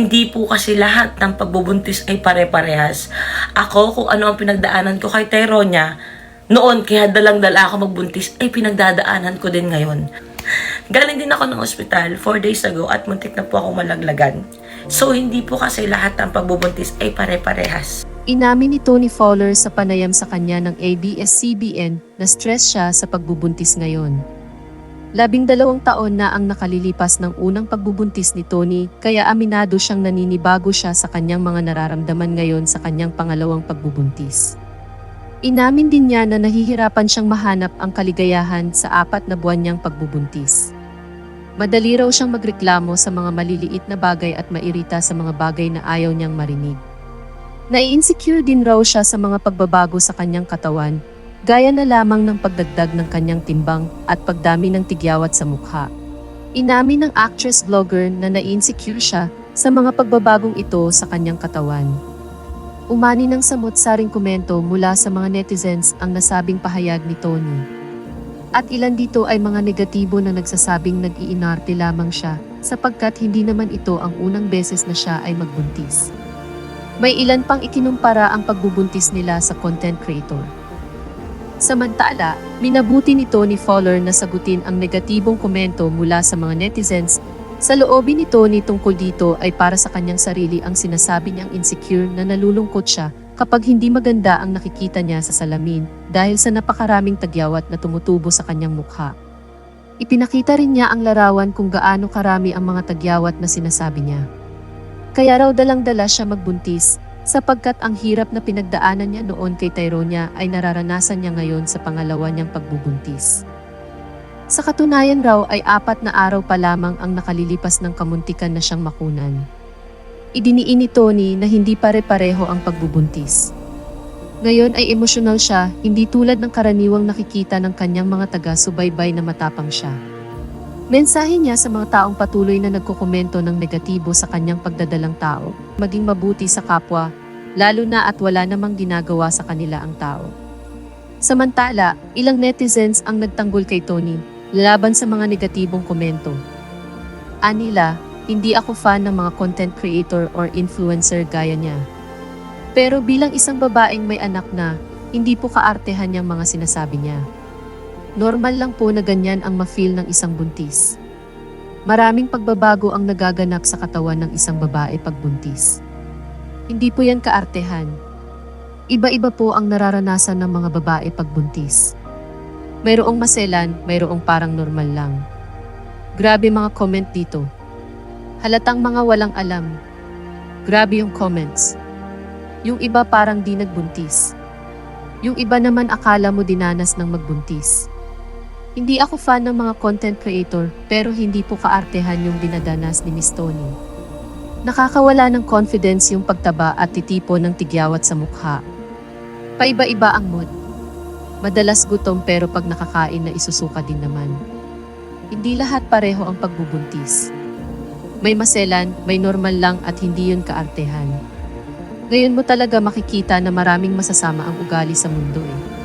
Hindi po kasi lahat ng pagbubuntis ay pare-parehas. Ako, kung ano ang pinagdaanan ko kay Tyronia, noon kaya dalang-dala ako magbuntis, ay pinagdadaanan ko din ngayon. Galing din ako ng ospital 4 days ago at muntik na po ako malaglagan. So, hindi po kasi lahat ng pagbubuntis ay pare-parehas. Inamin ni Tony Fowler sa panayam sa kanya ng ABS-CBN na stress siya sa pagbubuntis ngayon. Labing dalawang taon na ang nakalilipas ng unang pagbubuntis ni Tony kaya aminado siyang naninibago siya sa kanyang mga nararamdaman ngayon sa kanyang pangalawang pagbubuntis. Inamin din niya na nahihirapan siyang mahanap ang kaligayahan sa apat na buwan niyang pagbubuntis. Madali raw siyang magreklamo sa mga maliliit na bagay at mairita sa mga bagay na ayaw niyang marinig. Nai-insecure din raw siya sa mga pagbabago sa kanyang katawan, gaya na lamang ng pagdagdag ng kanyang timbang at pagdami ng tigyawat sa mukha. Inamin ng actress-vlogger na nai-insecure siya sa mga pagbabagong ito sa kanyang katawan. Umani ng samot-saring komento mula sa mga netizens ang nasabing pahayag ni Tony. At ilan dito ay mga negatibo na nagsasabing nag-iinarte lamang siya sapagkat hindi naman ito ang unang beses na siya ay magbuntis. May ilan pang ikinumpara ang pagbubuntis nila sa content creator. Samantala, minabuti ni Tony Fowler na sagutin ang negatibong komento mula sa mga netizens. Sa loobin ni Tony tungkol dito ay para sa kanyang sarili ang sinasabi niyang insecure na nalulungkot siya kapag hindi maganda ang nakikita niya sa salamin dahil sa napakaraming tagyawat na tumutubo sa kanyang mukha. Ipinakita rin niya ang larawan kung gaano karami ang mga tagyawat na sinasabi niya. Kaya raw dalang-dala siya magbuntis sapagkat ang hirap na pinagdaanan niya noon kay Tyronia ay nararanasan niya ngayon sa pangalawa niyang pagbubuntis. Sa katunayan raw ay apat na araw pa lamang ang nakalilipas ng kamuntikan na siyang makunan. Idiniin ni Tony na hindi pare-pareho ang pagbubuntis. Ngayon ay emosyonal siya, hindi tulad ng karaniwang nakikita ng kanyang mga taga-subaybay na matapang siya. Mensahe niya sa mga taong patuloy na nagkokomento ng negatibo sa kanyang pagdadalang tao, maging mabuti sa kapwa, lalo na at wala namang ginagawa sa kanila ang tao. Samantala, ilang netizens ang nagtanggol kay Tony, laban sa mga negatibong komento. Anila, hindi ako fan ng mga content creator or influencer gaya niya. Pero bilang isang babaeng may anak na, hindi po kaartehan niyang mga sinasabi niya. Normal lang po na ganyan ang ma-feel ng isang buntis. Maraming pagbabago ang nagaganap sa katawan ng isang babae pagbuntis. Hindi po yan kaartehan. Iba-iba po ang nararanasan ng mga babae pagbuntis. Mayroong maselan, mayroong parang normal lang. Grabe mga comment dito. Halatang mga walang alam. Grabe yung comments. Yung iba parang di nagbuntis. Yung iba naman akala mo dinanas ng magbuntis. Hindi ako fan ng mga content creator pero hindi po kaartehan yung dinadanas ni Miss Tony. Nakakawala ng confidence yung pagtaba at titipo ng tigyawat sa mukha. Paiba-iba ang mood. Madalas gutom pero pag nakakain na isusuka din naman. Hindi lahat pareho ang pagbubuntis. May maselan, may normal lang at hindi yun kaartehan. Ngayon mo talaga makikita na maraming masasama ang ugali sa mundo eh.